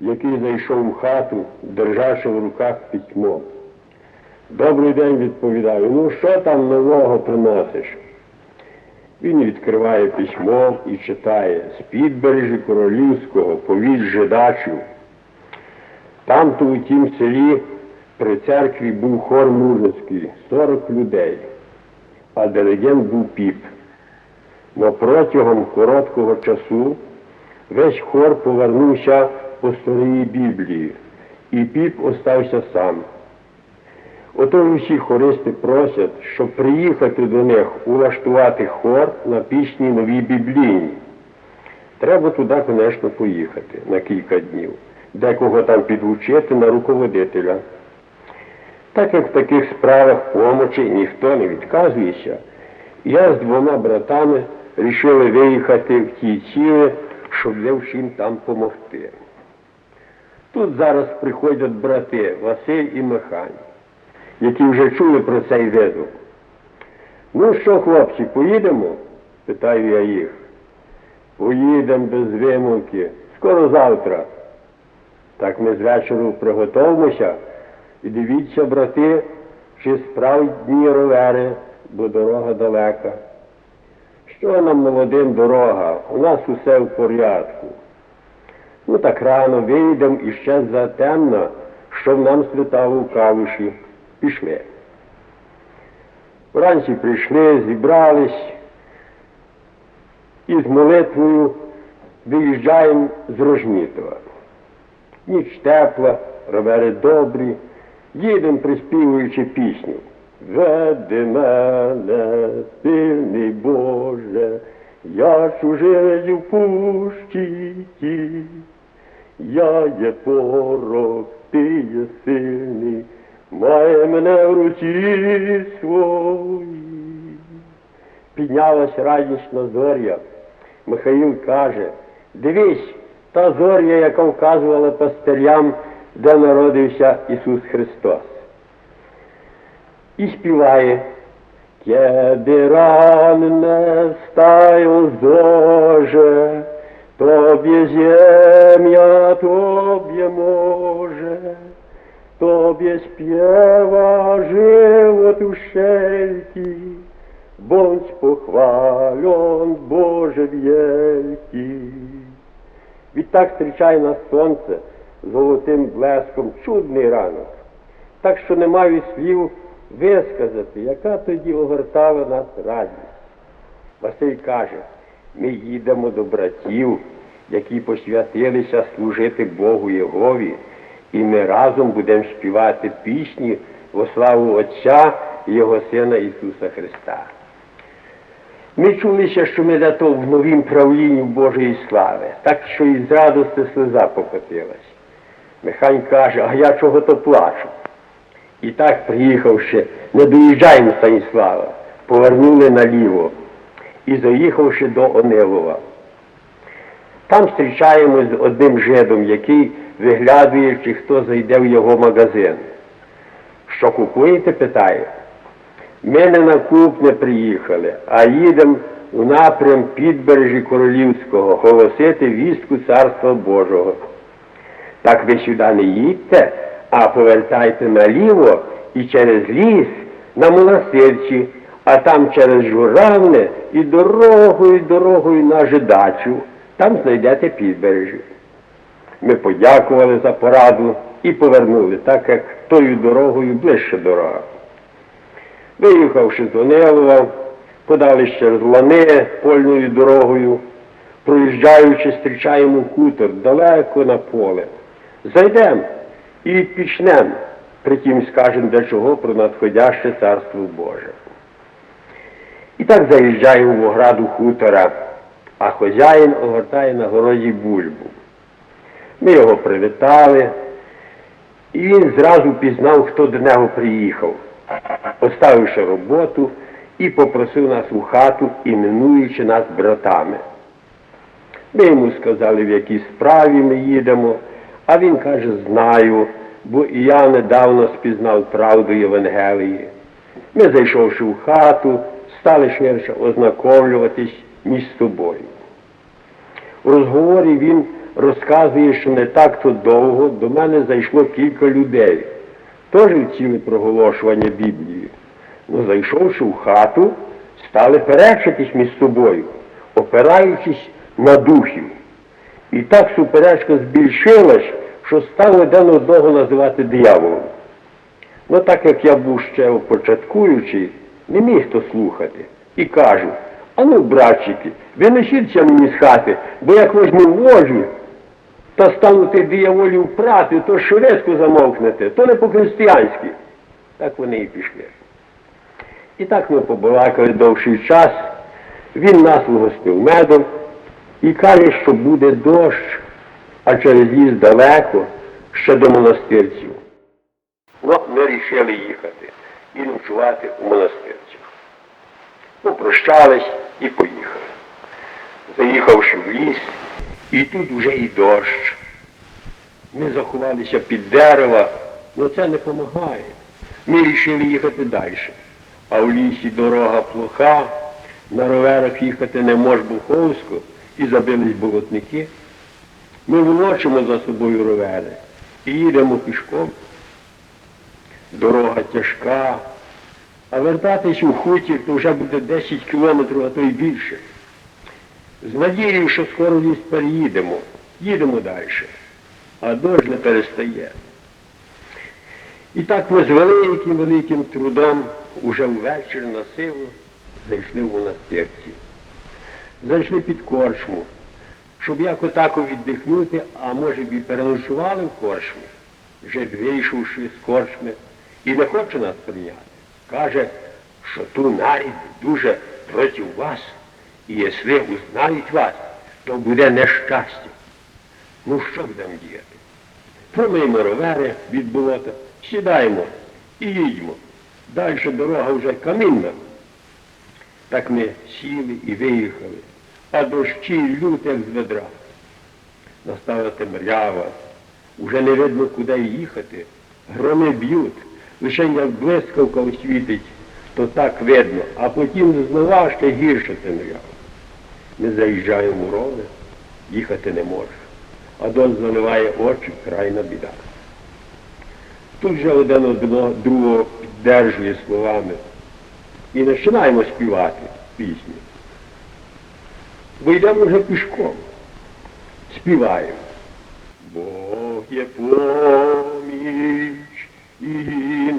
який зайшов у хату, державши в руках письмо. Добрий день, відповідаю. Ну що там нового приносиш? Він відкриває письмо і читає з підбережжя Королівського, повіт жидачів. Там то у тім селі при церкві був хор мужицький, 40 людей, а диригент був піп. Но протягом короткого часу весь хор повернувся по старій Біблії, і піп остався сам. Ото усі хористи просять, щоб приїхати до них улаштувати хор на пісній новій біблійній. Треба туди, звісно, поїхати на кілька днів, декого там підвчити на руководителя. Так як в таких справах помочі ніхто не відказується, я з двома братами рішили виїхати в ті ціли, щоб де всім там помогти. Тут зараз приходять брати Василь і Михань, які вже чули про цей визов. Ну що, хлопці, поїдемо? питаю я їх. Поїдемо без вимовки. Скоро завтра. Так ми з вечору приготовимося і дивіться, брати, чи справдні ровери, бо дорога далека. Що нам молодим дорога? У нас усе в порядку. Ну так рано вийдемо і ще затемно, щоб нам світало в кавуші. Пішли. Вранці прийшли, зібрались і з молитвою виїжджаємо з Рожнітова. Ніч тепла, ровери добрі, їдемо приспівуючи пісню. Веди мене, сильний Боже, я чужий в пущі. Я є порок, ти є сильний, має мене в руці своїй. Піднялась радісна зоря. Михаїл каже, дивись, та зоря, яка вказувала пастирям, де народився Ісус Христос. І співає. Kiedy ranne stają zorze, Tobie ziemia, Tobie morze, Tobie śpiewa żywot wszelki, Bądź pochwalon, Boże wielki. Відтак зустрічає нас сонце золотим блеском, чудний ранок. Так що не маю слів висказати, яка тоді огортала нас радість. Василь каже, ми їдемо до братів, які посвятилися служити Богу Єгові, і ми разом будемо співати пісні во славу Отця і Його Сина Ісуса Христа. Ми чулися, що ми зато в новім правлінні Божої слави, так що і з радости сльоза покотилась. Михань каже, а я чого то плачу. І так, приїхавши, не доїжджаємо Станіслава, повернули наліво і заїхавши до Онилова. Там зустрічаємось з одним жидом, який виглядує, чи хто зайде в його магазин. Що купуєте, питає. Ми не на куп не приїхали, а їдемо у напрям підбережжя Королівського голосити вістку Царства Божого. Так ви сюди не їдьте, а повертайте наліво і через ліс на Монастирчі, а там через журавне і дорогою, дорогою на жидачу. Там знайдете підбережжя. Ми подякували за пораду і повернули, так як тою дорогою ближче дорога. Виїхавши з Онилова, подали через лани польною дорогою, проїжджаючи, зустрічаємо хутор далеко на поле. Зайдемо і відпічнемо, притім скажемо для чого про надходяще царство Боже. Так заїжджаємо в ограду хутора, а хазяїн огортає на городі бульбу. Ми його привітали, і він зразу пізнав, хто до нього приїхав, оставивши роботу і попросив нас у хату, іменуючи нас братами. Ми йому сказали, в якій справі ми їдемо, а він каже, знаю, бо і я недавно спізнав правду Євангелії. Ми, зайшовши в хату, стали ширше ознакомлюватись між собою. У розговорі він розказує, що не так то довго до мене зайшло кілька людей. Теж вчили проголошування Біблії. Ну, зайшовши в хату, стали перечитись між собою, опираючись на духів. І так суперечка збільшилась, що став один одного називати дияволом. Ну так як я був ще початкуючий, не міг то слухати. І кажу, а ну, братчики, ви несіться мені з хати, бо як возьму вожу, та станете дияволів прати, то швидко замовкнете, то не по-християнськи. Так вони і пішли. І так ми побалакали довший час. Він нас угостив медом і каже, що буде дощ, а через ліс далеко, ще до монастирців. Ну, ми вирішили їхати і ночувати у монастирцях. Попрощались і поїхали. Заїхавши в ліс, і тут вже і дощ. Ми заховалися під дерева, але це не допомагає. Ми вирішили їхати далі. А в лісі дорога плоха, на роверах їхати не мож буховсько, і забились болотники. Ми волочимо за собою ровери і їдемо пішком. Дорога тяжка, а вертатись у хутір то вже буде 10 кілометрів, а то й більше. З надією, що скоро ліс переїдемо, їдемо далі, а дощ не перестає. І так ми з великим великим трудом уже ввечері на силу зайшли в монастирці. Зайшли під корчму, щоб як отако віддихнути, а може б і переночували в корчмі, вже вийшовши з корчми, і не хоче нас прийняти. Каже, що ту нарід дуже проти вас, і якщо узнають вас, то буде нещастя. Ну що будемо діяти? Промиємо ровери від болота, сідаємо і їдьмо. Далі дорога вже камінна. Так ми сіли і виїхали, а дощі люте, як з ведра. Настала темрява, уже не видно, куди їхати. Громи б'ють, лише як блискавка освітить, то так видно, а потім знову ще гірше темрява. Ми заїжджаємо у рови, їхати не може. А дощ заливає очі, крайна біда. Тут вже один одного другого піддержує словами. І починаємо співати пісню. Бо йдемо вже пішком. Співаємо. Бог є поміч і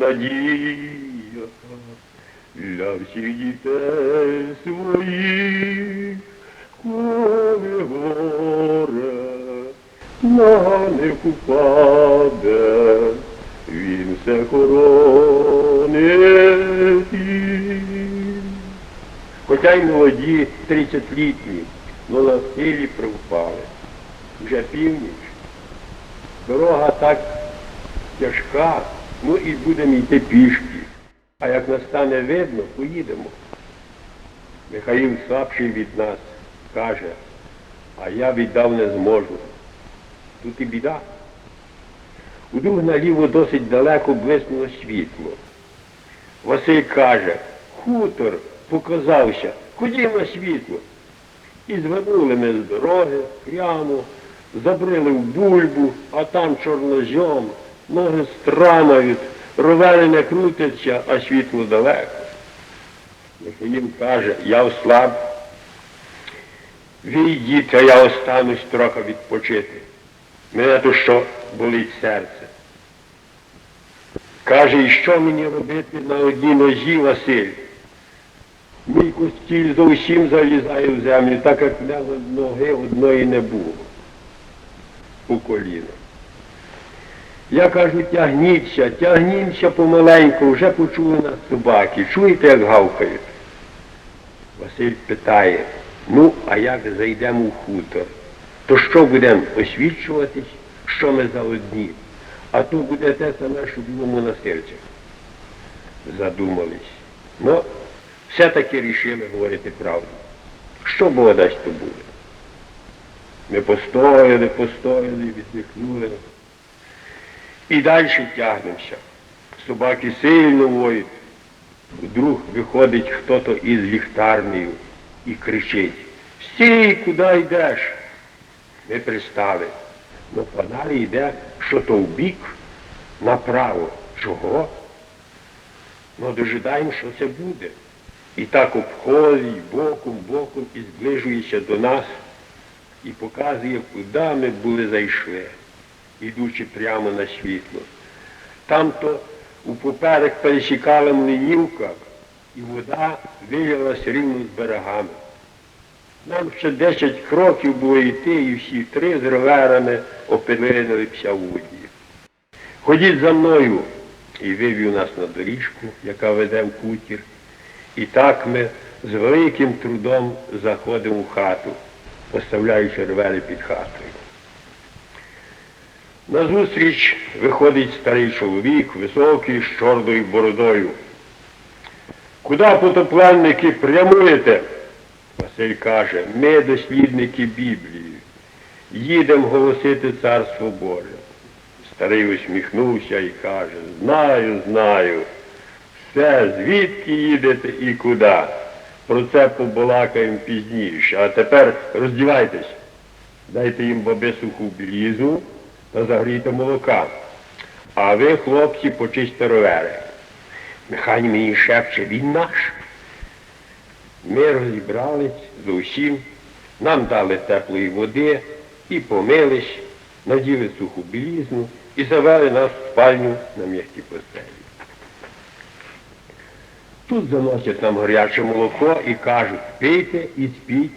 надія для всіх дітей своїх, коли горе на них упаде, він все хоронить. Хоча й молоді, 30-літні, но на силі привпали. Вже північ. Дорога так тяжка, ну і будемо йти пішки. А як настане видно, поїдемо. Михаїл слабший від нас каже, а я віддав не зможу. Тут і біда. Удруг наліво досить далеко блиснуло світло. Василь каже, хутор показався, ходімо світло. І звернули ми з дороги прямо, забрили в бульбу, а там чорнозьом, ноги страмають, ровери не крутяться, а світло далеко. Михаїл каже, я ослаб, ви йдіть, а я останусь трохи відпочити. Мене то що болить серце. Каже, і що мені робити на одній нозі, Василь? Мій костіль зовсім залізає в землю, так як мене ноги одної не було у коліно. Я кажу, тягніться, тягніться помаленьку, вже почули нас собаки. Чуєте, як гавкають? Василь питає, ну, а як зайдемо в хутор? То що будемо освічуватись, що ми за одні? А то буде те саме, що було на серцях. Задумались. Ну, все-таки рішили говорити правду. Що Бог дасть, то буде. Ми постояли, постояли, віддихнули. І далі тягнемося. Собаки сильно воють. Вдруг виходить хто-то із ліхтарнею і кричить. Стій, куди йдеш? Ми пристали. Ну, фонарі йде, що то в бік, направо. Чого? Ну, дожидаємо, що це буде. І так обходить боком, боком і зближується до нас і показує, куди ми були зайшли, ідучи прямо на світло. Там-то у поперек пересікала млинівка, і вода вилилась рівно з берегами. Нам ще 10 кроків було йти, і всі три з роверами опинилися у воді. Ходіть за мною, і вивів нас на доріжку, яка веде в кутір. І так ми з великим трудом заходимо в хату, поставляючи ревери під хатою. Назустріч виходить старий чоловік, високий, з чорною бородою. Куди потопленники прямуєте? Василь каже, ми дослідники Біблії. Їдемо голосити Царство Боже. Старий усміхнувся і каже, знаю, знаю. Все, звідки їдете і куди? Про це побалакаємо пізніше. А тепер роздівайтесь. Дайте їм баби суху білізу загрійте молока. А ви, хлопці, почисьте ровери. Нехай мені шепче, він наш. Ми розібрались з усім, нам дали теплої води і помились, наділи суху білізну і завели нас в спальню на м'які постелі. Тут заносять нам гаряче молоко і кажуть, пийте і спіть,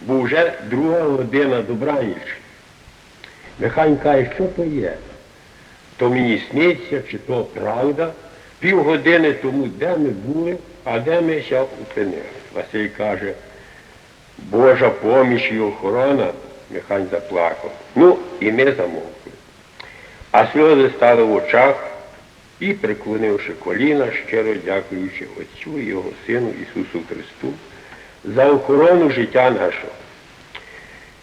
бо вже друга година добраніч. Михайло каже, що то є? То мені сниться, чи то правда. Півгодини тому, де ми були, а де ми ще опинили. Василь каже, Божа поміч і охорона, Михайло заплакав. Ну, і ми замовкли. А сльози стали в очах і, приклонивши коліна, щиро дякуючи Отцю і Його Сину Ісусу Христу за охорону життя нашого.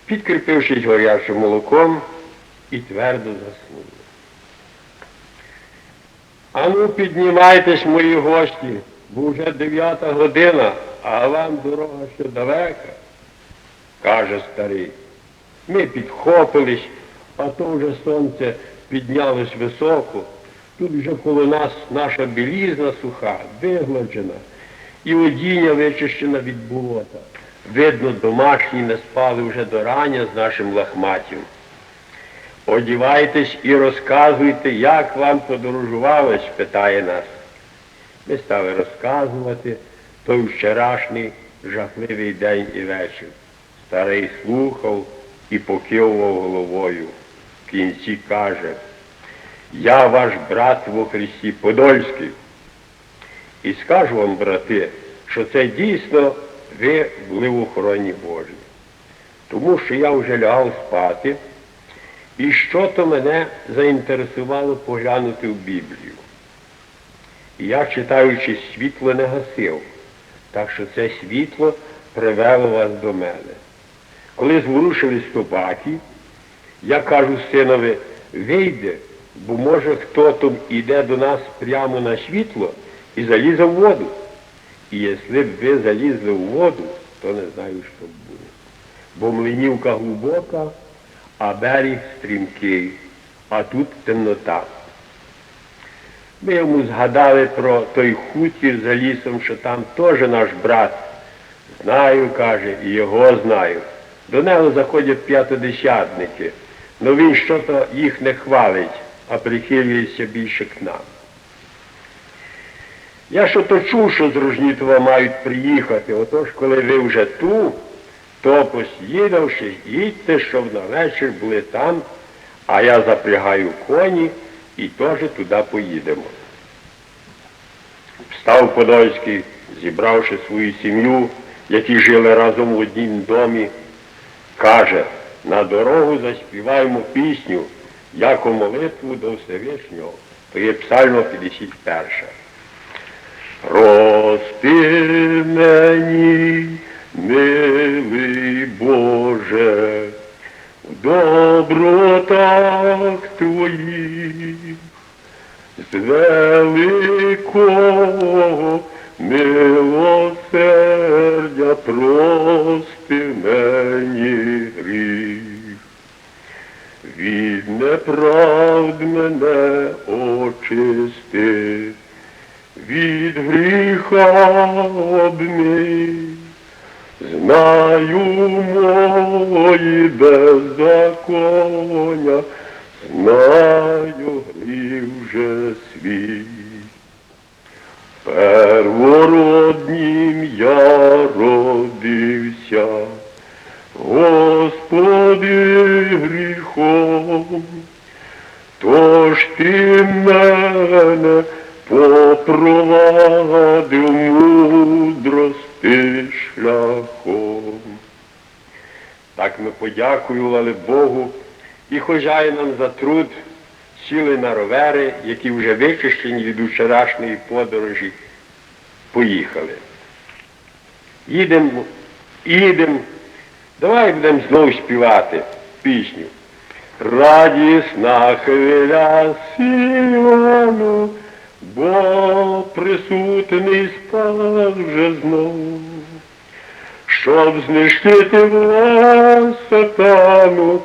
Підкріпившись горячим молоком і твердо заснули. Ану, піднімайтесь, мої гості, бо вже дев'ята година, а вам дорога ще далека, каже старий. Ми підхопились, а то вже сонце піднялось високо. Тут вже коло нас наша білізна суха, вигладжена, і одіння вичищена від болота. Видно, домашні не спали вже до рання з нашим лахматів. Одівайтесь і розказуйте, як вам подорожувалось, питає нас. Ми стали розказувати той вчорашній жахливий день і вечір. Старий слухав і покивував головою. В кінці каже, я ваш брат во Христі Подольський. І скажу вам, брати, що це дійсно ви були в охороні Божій. Тому що я вже лягав спати. І що то мене заінтересувало поглянути в Біблію. Я, читаючи світло, не гасив, так що це світло привело вас до мене. Коли зворушились собаки, я кажу синові, вийде, бо може хто там іде до нас прямо на світло і залізе в воду. І якщо б ви залізли в воду, то не знаю, що буде. Бо млинівка глибока, а берег стрімкий, а тут темнота. Ми йому згадали про той хутір за лісом, що там теж наш брат. Знаю, каже, і його знаю. До нього заходять п'ятидесятники, але він що-то їх не хвалить, а прихилюється більше к нам. Я що то чув, що з Ружнітова мають приїхати, отож, коли ви вже ту, то поснідавши, їдьте, щоб на вечір були там, а я запрягаю коні і теж туди поїдемо. Встав Подольський, зібравши свою сім'ю, які жили разом в однім домі, каже, на дорогу заспіваємо пісню, яку молитву до Всевишнього. То є псально 51. Рости Подякували Богу і хожаїнам за труд, сіли на ровери, які вже вичищені від вчорашньої подорожі, поїхали. Їдемо, їдемо, давай будемо знову співати пісню. Радісна хвиля Сіону, бо присутний спав вже знов, щоб знищити влас сатану,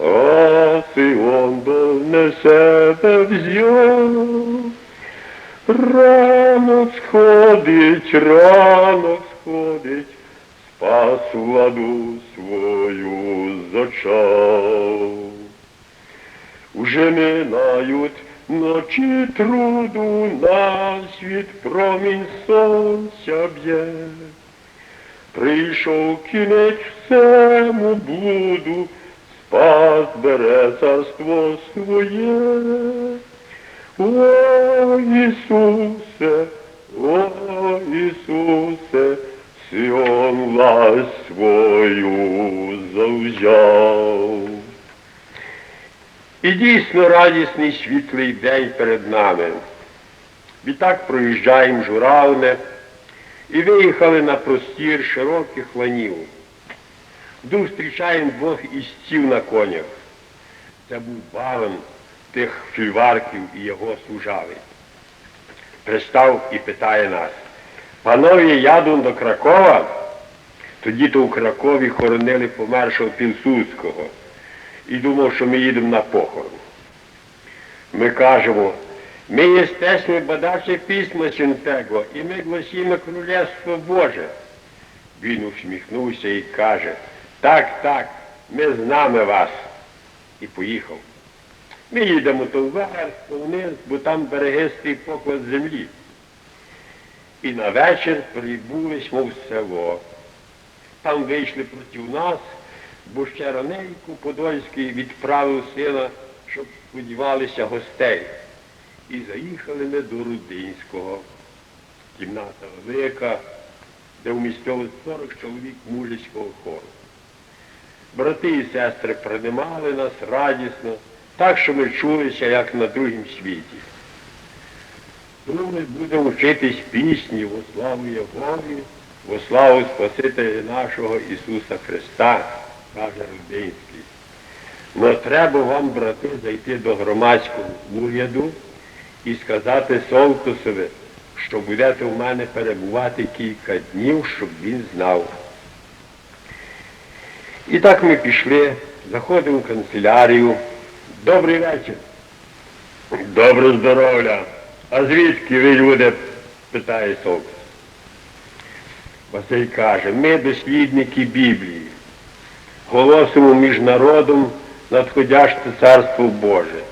а Сіон до не себе взяв. Ранок сходить, ранок сходить, спас владу свою зачав. Уже минають ночі труду, на світ промінь сонця б'є. Прийшов кінець всему блуду, спас бере царство своє. О Ісусе, о Ісусе, Сіон власть свою завзяв. І дійсно радісний світлий день перед нами. Відтак проїжджаємо журавне і виїхали на простір широких ланів. Вдруг зустрічаємо двох істів на конях. Це був балем тих фільварків і його служави. Пристав і питає нас, панові ядун до Кракова, тоді то у Кракові хоронили помершого Пілсудського і думав, що ми їдемо на похорон. Ми кажемо, ми єстесні бадачі письма Святого, і ми гласимо Королевство Боже. Він усміхнувся і каже, так, так, ми з нами вас. І поїхав. Ми їдемо то вверх, то вниз, бо там берегистий поклад землі. І на вечір прибулись, мов село. Там вийшли проти нас, бо ще раненько Подольський відправив сина, щоб сподівалися гостей. І заїхали ми до Рудинського. Кімната велика, де вмістилось 40 чоловік мужицького хору. Брати і сестри приймали нас радісно, так, що ми чулися, як на другім світі. Тому ми будемо вчитись пісні во славу Єгові, во славу Спасителя нашого Ісуса Христа, каже Рудинський. Но треба вам, брати, зайти до громадського уряду і сказати Солтусові, що будете в мене перебувати кілька днів, щоб він знав. І так ми пішли, заходимо в канцелярію. Добрий вечір. Добре здоров'я. А звідки ви люди? питає Солтус. Василь каже, ми дослідники Біблії. Голосимо між народом надходяще царство Боже.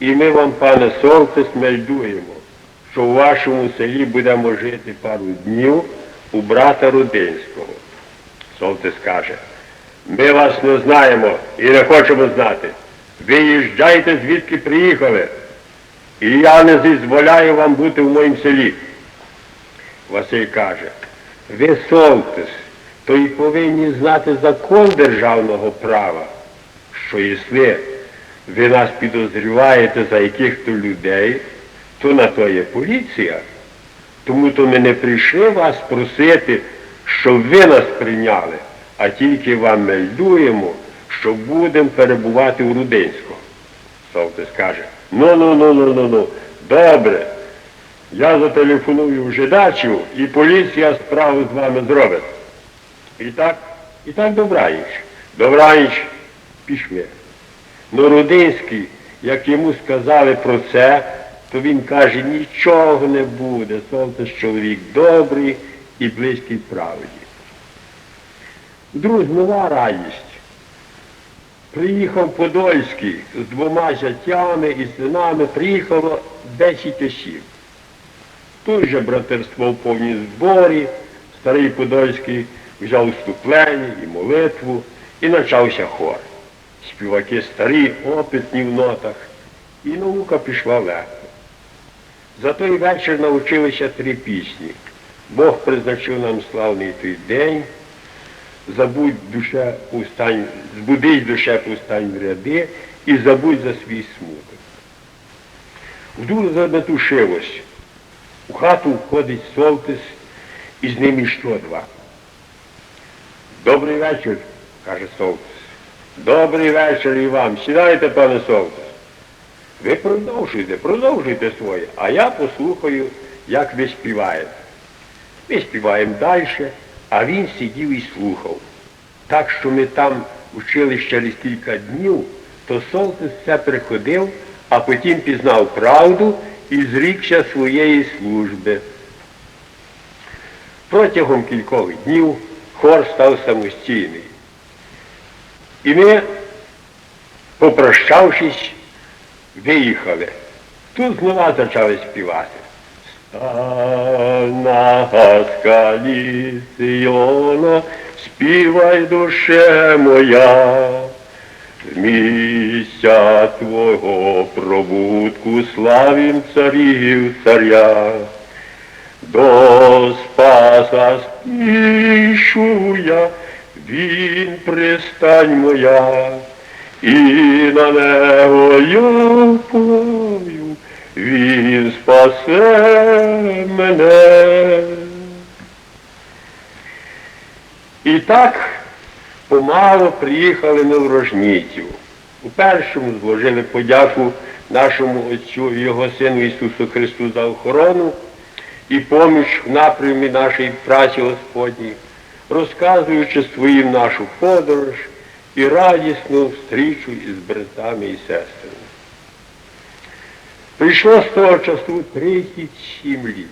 І ми вам, пане Солтис, мельдуємо, що у вашому селі будемо жити пару днів у брата Рудинського. Солтис каже, ми вас не знаємо і не хочемо знати. Виїжджайте, звідки приїхали. І я не дозволяю вам бути в моїм селі. Василь каже, ви Солтис, то і повинні знати закон державного права, що якщо ви нас підозрюєте за яких-то людей, то на то є поліція. Тому то ми не прийшли вас просити, щоб ви нас прийняли, а тільки вам мельдуємо, що будемо перебувати у Рудинського. Солтис каже, ну, ну, ну, ну, ну, ну, добре. Я зателефоную в жидачів і поліція справу з вами зробить. І так, і так добраніч. Добраніч пішли. Но Рудинський, як йому сказали про це, то він каже, нічого не буде. Солтис чоловік добрий і близький правді. Друзі, нова радість. Приїхав Подольський з двома зятями і синами, приїхало 10 осіб. Тут же братерство в повній зборі, старий Подольський взяв вступлення і молитву, і почався хор. Співаки старі, опитні в нотах, і наука пішла легко. За той вечір навчилися три пісні. Бог призначив нам славний той день, забудь душе повстань, збудись душе повстань в ряди і забудь за свій смуток. Вдруг заметушилось. У хату входить Солтис і з ним іще два. Добрий вечір, каже Солтис. Добрий вечір і вам. Сідайте, пане Солтис. Ви продовжуйте, продовжуйте своє, а я послухаю, як ви співаєте. Ми співаємо далі, а він сидів і слухав. Так що ми там вчили через кілька днів, то Солтис все приходив, а потім пізнав правду і зрікся своєї служби. Протягом кількох днів хор став самостійний. І ми, попрощавшись, виїхали. Тут знову почали співати. На скалі Сіона, співай душе моя, з місця Твого пробутку славім царів царя. До Спаса спішу я, він пристань моя, і на нього я плаю, він спасе мене. І так помало приїхали ми в У першому зложили подяку нашому Отцю і його Сину Ісусу Христу за охорону і поміч в напрямі нашої праці Господній, розказуючи своїм нашу подорож і радісну встрічу із братами і сестрами. Прийшло з того часу 37 літ.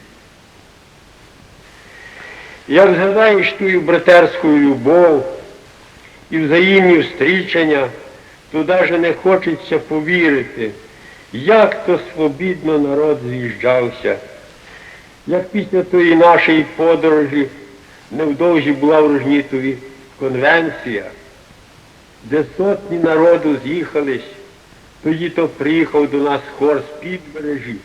Як згадаєш тую братерську любов і взаємні встрічання, то навіть не хочеться повірити, як то свобідно народ з'їжджався. Як після тої нашої подорожі невдовзі була в Рожнітові конвенція, де сотні народу з'їхались, тоді то приїхав до нас хор з підбережі,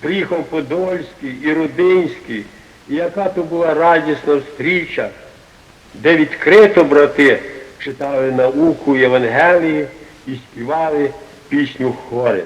приїхав Подольський і Рудинський, і яка то була радісна встріча, де відкрито брати читали науку Євангелії і співали пісню хори.